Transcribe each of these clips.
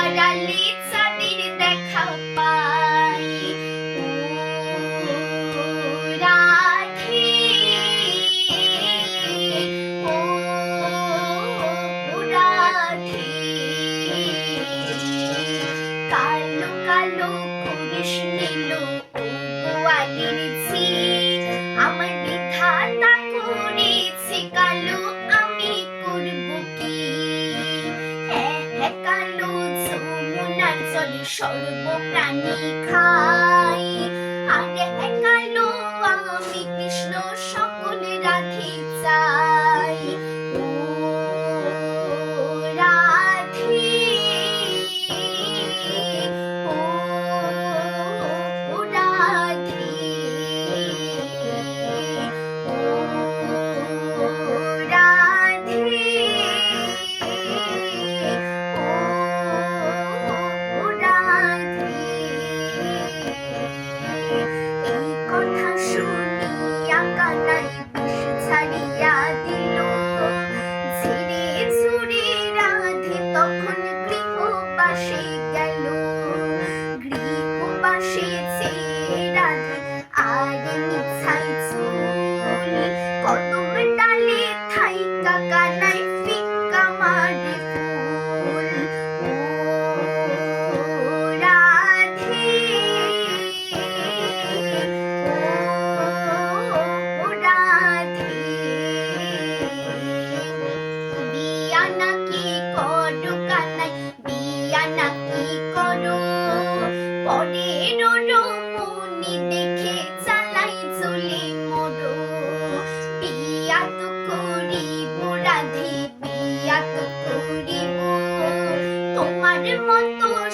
আড়ালে চাঁদের দেখা পাই। রাখি। ও রাখি। কালো কালো কৃষ্ণ সর্বপ্রাণী খা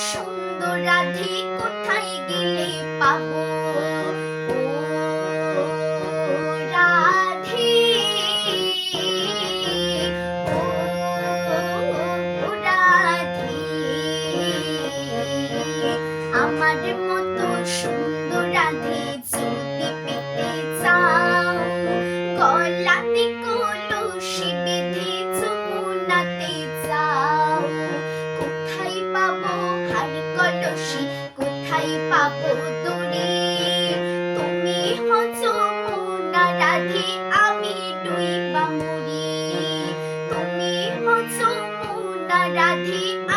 সুন্দর রাধে কোথায় গেলে পাবো? আমার মতো সুন্দর Bye.